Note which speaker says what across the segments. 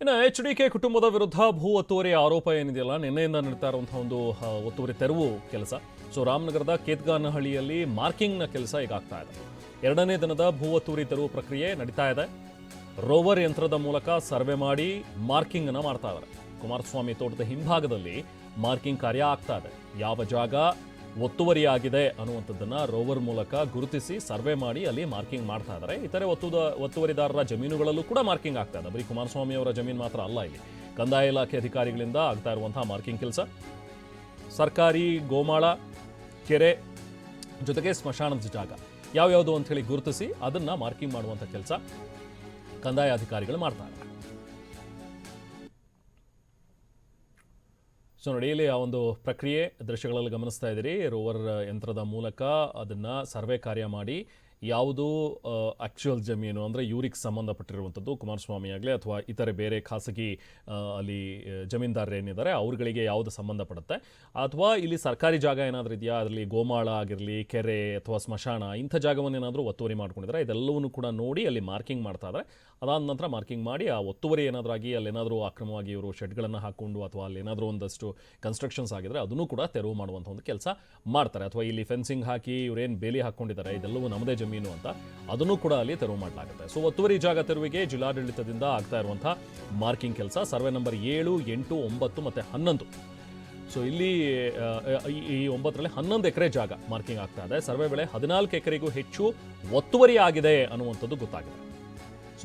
Speaker 1: ಇನ್ನು H D K ಕುಟುಂಬದ ವಿರುದ್ಧ ಭೂ ಒತ್ತುವರಿ ಆರೋಪ ಏನಿದೆಯಲ್ಲ, ನಿನ್ನೆಯಿಂದ ನಡೀತಾ ಇರುವಂತಹ ಒಂದು ಒತ್ತುವರಿ ತೆರವು ಕೆಲಸ. ಸೊ, ರಾಮನಗರದ ಕೇತ್ಗಾನಹಳ್ಳಿಯಲ್ಲಿ ಮಾರ್ಕಿಂಗ್ನ ಕೆಲಸ ಈಗ ಆಗ್ತಾ ಇದೆ. ಎರಡನೇ ದಿನದ ಭೂ ಒತ್ತುವರಿ ತೆರವು ಪ್ರಕ್ರಿಯೆ ನಡೀತಾ ಇದೆ. ರೋವರ್ ಯಂತ್ರದ ಮೂಲಕ ಸರ್ವೆ ಮಾಡಿ ಮಾರ್ಕಿಂಗ್ ಅನ್ನ ಮಾಡ್ತಾ ಇದ್ದಾರೆ. ಕುಮಾರಸ್ವಾಮಿ ತೋಟದ ಹಿಂಭಾಗದಲ್ಲಿ ಮಾರ್ಕಿಂಗ್ ಕಾರ್ಯ ಆಗ್ತಾ ಇದೆ. ಯಾವ ಜಾಗ ಒತ್ತುವರಿಯಾಗಿದೆ ಅನ್ನುವಂಥದ್ದನ್ನು ರೋವರ್ ಮೂಲಕ ಗುರುತಿಸಿ ಸರ್ವೆ ಮಾಡಿ ಅಲ್ಲಿ ಮಾರ್ಕಿಂಗ್ ಮಾಡ್ತಾ ಇದ್ದಾರೆ. ಇತರೆ ಒತ್ತುದ, ಒತ್ತುವರಿದಾರರ ಜಮೀನುಗಳಲ್ಲೂ ಕೂಡ ಮಾರ್ಕಿಂಗ್ ಆಗ್ತಾ ಇದೆ. ಬರೀ ಕುಮಾರಸ್ವಾಮಿ ಅವರ ಜಮೀನು ಮಾತ್ರ ಅಲ್ಲ ಇಲ್ಲಿ. ಕಂದಾಯ ಇಲಾಖೆ ಅಧಿಕಾರಿಗಳಿಂದ ಆಗ್ತಾ ಇರುವಂತಹ ಮಾರ್ಕಿಂಗ್ ಕೆಲಸ. ಸರ್ಕಾರಿ, ಗೋಮಾಳ, ಕೆರೆ ಜೊತೆಗೆ ಸ್ಮಶಾನದ ಜಾಗ. ಯಾವ್ಯಾವುದು ಹೇಳಿ ಗುರುತಿಸಿ ಅದನ್ನ ಮಾರ್ಕಿಂಗ್ ಮಾಡುವಂಥ ಕೆಲಸ ಕಂದಾಯ ಅಧಿಕಾರಿಗಳು ಮಾಡ್ತಾ ಸೊ ನೋಡಿ ಆ ಒಂದು ಪ್ರಕ್ರಿಯೆ ದೃಶ್ಯಗಳಲ್ಲಿ ಗಮನಿಸ್ತಾ ಇದ್ದೀರಿ. ರೋವರ್ ಯಂತ್ರದ ಮೂಲಕ ಅದನ್ನು ಸರ್ವೆ ಕಾರ್ಯ ಮಾಡಿ ಯಾವುದು ಆಕ್ಚುಯಲ್ ಜಮೀನು ಅಂದರೆ ಇವ್ರಿಗೆ ಸಂಬಂಧಪಟ್ಟಿರುವಂಥದ್ದು, ಕುಮಾರಸ್ವಾಮಿ ಆಗಲಿ ಅಥವಾ ಇತರೆ ಬೇರೆ ಖಾಸಗಿ ಅಲ್ಲಿ ಜಮೀನ್ದಾರರು ಏನಿದ್ದಾರೆ, ಅವ್ರುಗಳಿಗೆ ಯಾವುದು ಸಂಬಂಧಪಡುತ್ತೆ? ಅಥವಾ ಇಲ್ಲಿ ಸರ್ಕಾರಿ ಜಾಗ ಏನಾದರೂ ಇದೆಯಾ? ಅದರಲ್ಲಿ ಗೋಮಾಳ ಆಗಿರಲಿ, ಕೆರೆ ಅಥವಾ ಸ್ಮಶಾನ, ಇಂಥ ಜಾಗವನ್ನು ಏನಾದರೂ ಒತ್ತುವರಿ ಮಾಡ್ಕೊಂಡಿದ್ದಾರೆ? ಇದೆಲ್ಲವನ್ನೂ ಕೂಡ ನೋಡಿ ಅಲ್ಲಿ ಮಾರ್ಕಿಂಗ್ ಮಾಡ್ತಾ ಇದ್ದಾರೆ. ಅದಾದ ನಂತರ ಮಾರ್ಕಿಂಗ್ ಮಾಡಿ ಆ ಒತ್ತುವರಿ ಏನಾದರೂ ಆಗಿ ಅಲ್ಲೇನಾದರೂ ಅಕ್ರಮವಾಗಿ ಇವರು ಶೆಡ್ಗಳನ್ನು ಹಾಕ್ಕೊಂಡು ಅಥವಾ ಅಲ್ಲಿ ಏನಾದರೂ ಒಂದಷ್ಟು ಕನ್ಸ್ಟ್ರಕ್ಷನ್ಸ್ ಆಗಿದ್ರೆ ಅದನ್ನು ಕೂಡ ತೆರವು ಮಾಡುವಂಥ ಒಂದು ಕೆಲಸ ಮಾಡ್ತಾರೆ. ಅಥವಾ ಇಲ್ಲಿ ಫೆನ್ಸಿಂಗ್ ಹಾಕಿ ಇವರೇನು ಬೇಲಿ ಹಾಕ್ಕೊಂಡಿದ್ದಾರೆ, ಇದೆಲ್ಲವೂ ನಮ್ಮದೇ ಜಮೀನು ಅಂತ. ಅದನ್ನು ಕೂಡ ಅಲ್ಲಿ ತೆರವು ಮಾಡಲಾಗುತ್ತೆ. ಸೊ ಒತ್ತುವರಿ ಜಾಗ ತೆರವಿಗೆ ಜಿಲ್ಲಾಡಳಿತದಿಂದ ಆಗ್ತಾ ಇರುವಂತಹ ಮಾರ್ಕಿಂಗ್ ಕೆಲಸ, ಸರ್ವೆ ನಂಬರ್ ಏಳು, ಎಂಟು, ಒಂಬತ್ತು ಮತ್ತು ಹನ್ನೊಂದು. ಸೊ ಇಲ್ಲಿ ಈ- ಒಂಬತ್ತರಲ್ಲಿ ಹನ್ನೊಂದು ಎಕರೆ ಜಾಗ ಮಾರ್ಕಿಂಗ್ ಆಗ್ತಾ ಇದೆ. ಸರ್ವೆ ವೇಳೆ ಹದಿನಾಲ್ಕು ಎಕರೆಗೂ ಹೆಚ್ಚು ಒತ್ತುವರಿ ಆಗಿದೆ ಅನ್ನುವಂಥದ್ದು ಗೊತ್ತಾಗಿದೆ.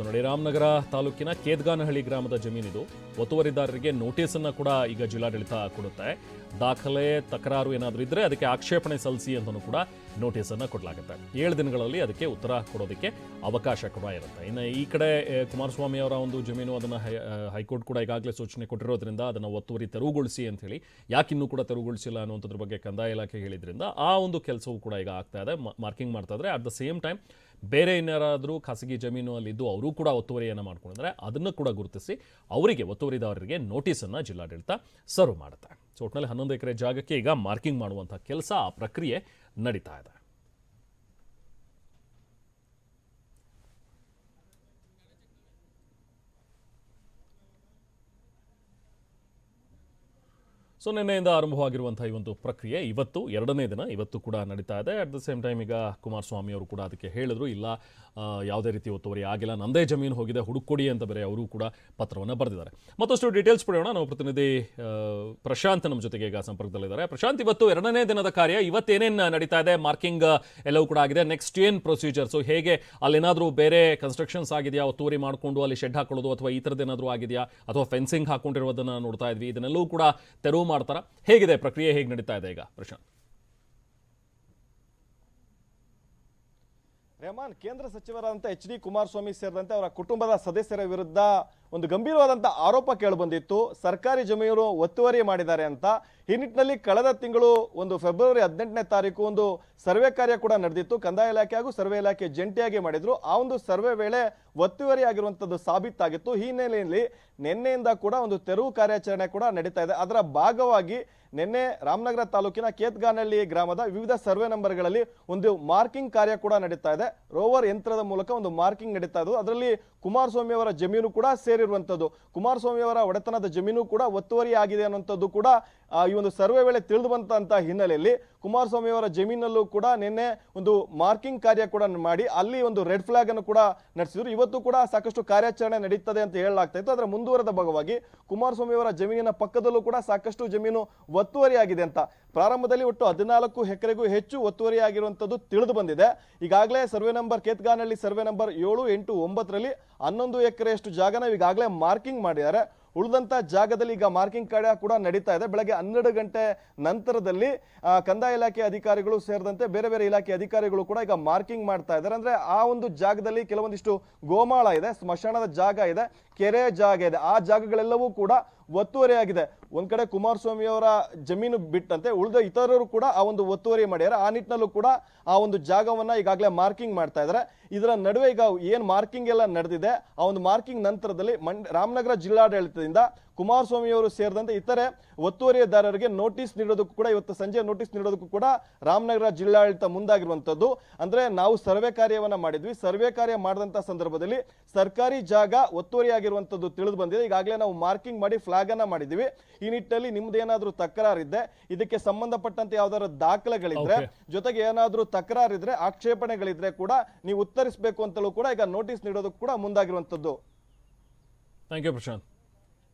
Speaker 1: ಸೊ ನೋಡಿ ರಾಮನಗರ ತಾಲೂಕಿನ ಕೇದ್ಗಾನಹಳ್ಳಿ ಗ್ರಾಮದ ಜಮೀನಿದು ಒತ್ತುವರಿದಾರರಿಗೆ ಅನ್ನು ಕೂಡ ಈಗ ಜಿಲ್ಲಾಡಳಿತ ಕೊಡುತ್ತೆ. ದಾಖಲೆ, ತಕರಾರು ಏನಾದರೂ ಇದ್ರೆ ಅದಕ್ಕೆ ಆಕ್ಷೇಪಣೆ ಸಲ್ಲಿಸಿ ಅಂತಲೂ ಕೂಡ ನೋಟಿಸ್ ಅನ್ನು ಕೊಡಲಾಗುತ್ತೆ. ಏಳು ದಿನಗಳಲ್ಲಿ ಅದಕ್ಕೆ ಉತ್ತರ ಕೊಡೋದಕ್ಕೆ ಅವಕಾಶ ಕೂಡ ಇರುತ್ತೆ. ಇನ್ನು ಈ ಕಡೆ ಕುಮಾರಸ್ವಾಮಿ ಅವರ ಒಂದು ಜಮೀನು ಅದನ್ನು ಹೈಕೋರ್ಟ್ ಕೂಡ ಈಗಾಗಲೇ ಸೂಚನೆ ಕೊಟ್ಟಿರೋದ್ರಿಂದ ಅದನ್ನು ಒತ್ತುವರಿ ತೆರವುಗೊಳಿಸಿ ಅಂತ ಹೇಳಿ ಯಾಕಿನ್ನೂ ಕೂಡ ತೆರವುಗೊಳಿಸಿಲ್ಲ ಅನ್ನುವಂಥದ್ರ ಬಗ್ಗೆ ಕಂದಾಯ ಇಲಾಖೆ ಹೇಳಿದ್ರಿಂದ ಆ ಒಂದು ಕೆಲಸವೂ ಕೂಡ ಈಗ ಆಗ್ತಾ ಇದೆ. ಮಾರ್ಕಿಂಗ್ ಮಾಡ್ತಾ ಇದ್ರೆ ಅಟ್ ದ ಸೇಮ್ ಟೈಮ್ ಬೇರೆ ಏನಾರಾದರೂ ಖಾಸಗಿ ಜಮೀನು ಅಲ್ಲಿದ್ದು ಅವರು ಕೂಡ ಒತ್ತುವರಿಯನ್ನು ಮಾಡ್ಕೊಂಡಿದ್ದಾರೆ ಅದನ್ನು ಕೂಡ ಗುರುತಿಸಿ ಅವರಿಗೆ ಒತ್ತುವರಿದವರಿಗೆ ನೋಟಿಸನ್ನು ಜಿಲ್ಲಾಡಳಿತ ಸರ್ವ್ ಮಾಡುತ್ತೆ. ಸೊ ಒಟ್ಟಿನಲ್ಲಿ ಹನ್ನೊಂದು ಎಕರೆ ಜಾಗಕ್ಕೆ ಈಗ ಮಾರ್ಕಿಂಗ್ ಮಾಡುವಂಥ ಕೆಲಸ ಆ ಪ್ರಕ್ರಿಯೆ ನಡೀತಾ ಇದೆ. ಸೊ ನಿನ್ನೆಯಿಂದ ಆರಂಭವಾಗಿರುವಂಥ ಈ ಒಂದು ಪ್ರಕ್ರಿಯೆ ಇವತ್ತು ಎರಡನೇ ದಿನ ಇವತ್ತು ಕೂಡ ನಡೀತಾ ಇದೆ. ಅಟ್ ದ ಸೇಮ್ ಟೈಮ್ ಈಗ ಕುಮಾರಸ್ವಾಮಿ ಅವರು ಕೂಡ ಅದಕ್ಕೆ ಹೇಳಿದ್ರು, ಇಲ್ಲ ಯಾವುದೇ ರೀತಿ ಒತ್ತುವರಿ ಆಗಿಲ್ಲ, ನಂದೇ ಜಮೀನು ಹೋಗಿದೆ ಹುಡುಕೊಡಿ ಅಂತ ಬೇರೆ ಅವರು ಕೂಡ ಪತ್ರವನ್ನು ಬರೆದಿದ್ದಾರೆ. ಮತ್ತಷ್ಟು ಡೀಟೇಲ್ಸ್ ಪಡೆಯೋಣ. ನಾವು ಪ್ರತಿನಿಧಿ ಪ್ರಶಾಂತ್ ನಮ್ಮ ಜೊತೆಗೆ ಈಗ ಸಂಪರ್ಕದಲ್ಲಿದ್ದಾರೆ. ಪ್ರಶಾಂತ್, ಇವತ್ತು ಎರಡನೇ ದಿನದ ಕಾರ್ಯ, ಇವತ್ತೇನೇನು ನಡೀತಾ ಇದೆ? ಮಾರ್ಕಿಂಗ್ ಎಲ್ಲವೂ ಕೂಡ ಆಗಿದೆ. ನೆಕ್ಸ್ಟ್ ಏನು ಪ್ರೊಸೀಜರ್ಸು ಹೇಗೆ ಅಲ್ಲೇನಾದರೂ ಬೇರೆ ಕನ್ಸ್ಟ್ರಕ್ಷನ್ಸ್ ಆಗಿದೆಯಾ? ಒತ್ತುವರಿ ಮಾಡಿಕೊಂಡು ಅಲ್ಲಿ ಶೆಡ್ ಹಾಕೊಳ್ಳೋದು ಅಥವಾ ಈ ಥರದ್ದೇನಾದರೂ ಆಗಿದೆಯಾ? ಅಥವಾ ಫೆನ್ಸಿಂಗ್ ಹಾಕೊಂಡಿರೋದನ್ನು ನೋಡ್ತಾ ಇದ್ವಿ. ಇದನ್ನೆಲ್ಲವೂ ಕೂಡ ತೆರವು ಮಾಡ್ತಾರ? ಹೇಗಿದೆ ಪ್ರಕ್ರಿಯೆ? ಹೇಗೆ ನಡೀತಾ ಇದೆ ಈಗ? ಪ್ರಶಾಂತ್.
Speaker 2: ರೆಹಮಾನ್, ಕೇಂದ್ರ ಸಚಿವರಾದಂತಹ ಎಚ್ ಡಿ ಕುಮಾರಸ್ವಾಮಿ ಸೇರಿದಂತೆ ಅವರ ಕುಟುಂಬದ ಸದಸ್ಯರ ವಿರುದ್ಧ ಒಂದು ಗಂಭೀರವಾದಂಥ ಆರೋಪ ಕೇಳಿಬಂದಿತ್ತು. ಸರ್ಕಾರಿ ಜಮೀನು ಒತ್ತುವರಿ ಮಾಡಿದ್ದಾರೆ ಅಂತ. ಈ ನಿಟ್ಟಿನಲ್ಲಿ ಕಳೆದ ತಿಂಗಳು ಒಂದು ಫೆಬ್ರವರಿ ಹದಿನೆಂಟನೇ ತಾರೀಕು ಒಂದು ಸರ್ವೆ ಕಾರ್ಯ ಕೂಡ ನಡೆದಿತ್ತು. ಕಂದಾಯ ಇಲಾಖೆ ಹಾಗೂ ಸರ್ವೆ ಇಲಾಖೆ ಜಂಟಿಯಾಗಿ ಮಾಡಿದ್ರು. ಆ ಒಂದು ಸರ್ವೆ ವೇಳೆ ಒತ್ತುವರಿ ಆಗಿರುವಂಥದ್ದು ಸಾಬೀತಾಗಿತ್ತು. ಈ ಹಿನ್ನೆಲೆಯಲ್ಲಿ ನಿನ್ನೆಯಿಂದ ಕೂಡ ಒಂದು ತೆರವು ಕಾರ್ಯಾಚರಣೆ ಕೂಡ ನಡೀತಾ ಇದೆ. ಅದರ ಭಾಗವಾಗಿ ನಿನ್ನೆ ರಾಮನಗರ ತಾಲೂಕಿನ ಕೇತ್ಗಾನಹಳ್ಳಿ ಗ್ರಾಮದ ವಿವಿಧ ಸರ್ವೆ ನಂಬರ್ಗಳಲ್ಲಿ ಒಂದು ಮಾರ್ಕಿಂಗ್ ಕಾರ್ಯ ಕೂಡ ನಡೀತಾ ಇದೆ. ರೋವರ್ ಯಂತ್ರದ ಮೂಲಕ ಒಂದು ಮಾರ್ಕಿಂಗ್ ನಡೀತಾ ಇದ್ದು, ಅದರಲ್ಲಿ ಕುಮಾರಸ್ವಾಮಿ ಅವರ ಜಮೀನು ಕೂಡ ಸೇರಿರುವಂಥದ್ದು. ಕುಮಾರಸ್ವಾಮಿ ಅವರ ಒಡೆತನದ ಜಮೀನು ಕೂಡ ಒತ್ತುವರಿ ಆಗಿದೆ ಅನ್ನುವಂಥದ್ದು ಕೂಡ ಈ ಒಂದು ಸರ್ವೆ ವೇಳೆ ತಿಳಿದು ಬಂತಹ ಹಿನ್ನೆಲೆಯಲ್ಲಿ ಕುಮಾರಸ್ವಾಮಿ ಅವರ ಜಮೀನಲ್ಲೂ ಕೂಡ ನಿನ್ನೆ ಒಂದು ಮಾರ್ಕಿಂಗ್ ಕಾರ್ಯ ಕೂಡ ಮಾಡಿ, ಅಲ್ಲಿ ಒಂದು ರೆಡ್ ಫ್ಲಾಗ್ ಅನ್ನು ಕೂಡ ನಡೆಸಿದ್ರು. ಇವತ್ತು ಕೂಡ ಸಾಕಷ್ಟು ಕಾರ್ಯಾಚರಣೆ ನಡೀತದೆ ಅಂತ ಹೇಳಲಾಗ್ತಾ ಇತ್ತು. ಅದರ ಮುಂದುವರೆದ ಭಾಗವಾಗಿ ಕುಮಾರಸ್ವಾಮಿ ಅವರ ಜಮೀನಿನ ಪಕ್ಕದಲ್ಲೂ ಕೂಡ ಸಾಕಷ್ಟು ಜಮೀನು ಒತ್ತುವರಿ ಆಗಿದೆ ಅಂತ. ಪ್ರಾರಂಭದಲ್ಲಿ ಒಟ್ಟು ಹದಿನಾಲ್ಕು ಎಕರೆಗೂ ಹೆಚ್ಚು ಒತ್ತುವರಿಯಾಗಿರುವಂಥದ್ದು ತಿಳಿದು ಬಂದಿದೆ. ಈಗಾಗಲೇ survey number Ketganahalli survey number ಏಳು ಎಂಟು ಒಂಬತ್ತರಲ್ಲಿ ಹನ್ನೊಂದು ಎಕರೆಯಷ್ಟು ಜಾಗನ ಈಗಾಗಲೇ ಮಾರ್ಕಿಂಗ್ ಮಾಡಿದ್ದಾರೆ. ಉಳಿದಂತ ಜಾಗದಲ್ಲಿ ಈಗ ಮಾರ್ಕಿಂಗ್ ಕಾರ್ಯ ಕೂಡ ನಡೀತಾ ಇದೆ. ಬೆಳಗ್ಗೆ ಹನ್ನೆರಡು ಗಂಟೆ ನಂತರದಲ್ಲಿ ಕಂದಾಯ ಇಲಾಖೆ ಅಧಿಕಾರಿಗಳು ಸೇರಿದಂತೆ ಬೇರೆ ಬೇರೆ ಇಲಾಖೆ ಅಧಿಕಾರಿಗಳು ಕೂಡ ಈಗ ಮಾರ್ಕಿಂಗ್ ಮಾಡ್ತಾ ಇದ್ದಾರೆ. ಅಂದ್ರೆ ಆ ಒಂದು ಜಾಗದಲ್ಲಿ ಕೆಲವೊಂದಿಷ್ಟು ಗೋಮಾಳ ಇದೆ, ಸ್ಮಶಾನದ ಜಾಗ ಇದೆ, ಕೆರೆ ಜಾಗ ಇದೆ. ಆ ಜಾಗಗಳೆಲ್ಲವೂ ಕೂಡ ಒತ್ತುವರಿಯಾಗಿದೆ ಒಂದ್ ಕಡೆ ಕುಮಾರಸ್ವಾಮಿ ಅವರ ಜಮೀನು ಬಿಟ್ಟಂತೆ ಉಳಿದ ಇತರರು ಕೂಡ ಆ ಒಂದು ಒತ್ತುವರಿ ಮಾಡ್ಯಾರ. ಆ ನಿಟ್ಟಿನಲ್ಲೂ ಕೂಡ ಆ ಒಂದು ಜಾಗವನ್ನ ಈಗಾಗಲೇ ಮಾರ್ಕಿಂಗ್ ಮಾಡ್ತಾ ಇದ್ದಾರೆ ಇದರ ನಡುವೆ ಈಗ ಏನ್ ಮಾರ್ಕಿಂಗ್ ಎಲ್ಲ ನಡೆದಿದೆ, ಆ ಒಂದು ಮಾರ್ಕಿಂಗ್ ನಂತರದಲ್ಲಿ ರಾಮನಗರ ಜಿಲ್ಲಾಡಳಿತದಿಂದ ಕುಮಾರಸ್ವಾಮಿ ಅವರು ಸೇರಿದಂತೆ ಇತರೆ ಒತ್ತುವರಿದಾರರಿಗೆ ನೋಟಿಸ್ ನೀಡೋದಕ್ಕೂ ಕೂಡ ಇವತ್ತು ಸಂಜೆ ನೋಟಿಸ್ ನೀಡೋದಕ್ಕೂ ಕೂಡ ರಾಮನಗರ ಜಿಲ್ಲಾಡಳಿತ ಮುಂದಾಗಿರುವಂಥದ್ದು ಅಂದರೆ ನಾವು ಸರ್ವೆ ಕಾರ್ಯವನ್ನು ಮಾಡಿದ್ವಿ. ಸರ್ವೆ ಕಾರ್ಯ ಮಾಡಿದಂಥ ಸಂದರ್ಭದಲ್ಲಿ ಸರ್ಕಾರಿ ಜಾಗ ಒತ್ತುವರಿಯಾಗಿರುವಂಥದ್ದು ತಿಳಿದು ಬಂದಿದೆ. ಈಗಾಗಲೇ ನಾವು ಮಾರ್ಕಿಂಗ್ ಮಾಡಿ ಫ್ಲಾಗ್ ಅನ್ನ ಮಾಡಿದೀವಿ ಈ ನಿಟ್ಟಿನಲ್ಲಿ ನಿಮ್ಮದೇನಾದರೂ ತಕರಾರಿದ್ದೆ ಇದಕ್ಕೆ ಸಂಬಂಧಪಟ್ಟಂತೆ ಯಾವ್ದಾದ್ರು ದಾಖಲೆಗಳಿದ್ರೆ. ಜೊತೆಗೆ ಏನಾದರೂ ತಕರಾರಿದ್ರೆ ಆಕ್ಷೇಪಣೆಗಳಿದ್ರೆ ಕೂಡ ನೀವು ಉತ್ತರಿಸಬೇಕು ಅಂತಲೂ ಕೂಡ ಈಗ ನೋಟಿಸ್ ನೀಡೋದಕ್ಕೂ ಕೂಡ ಮುಂದಾಗಿರುವಂಥದ್ದು
Speaker 1: ಥ್ಯಾಂಕ್ ಯು ಪ್ರಶಾಂತ್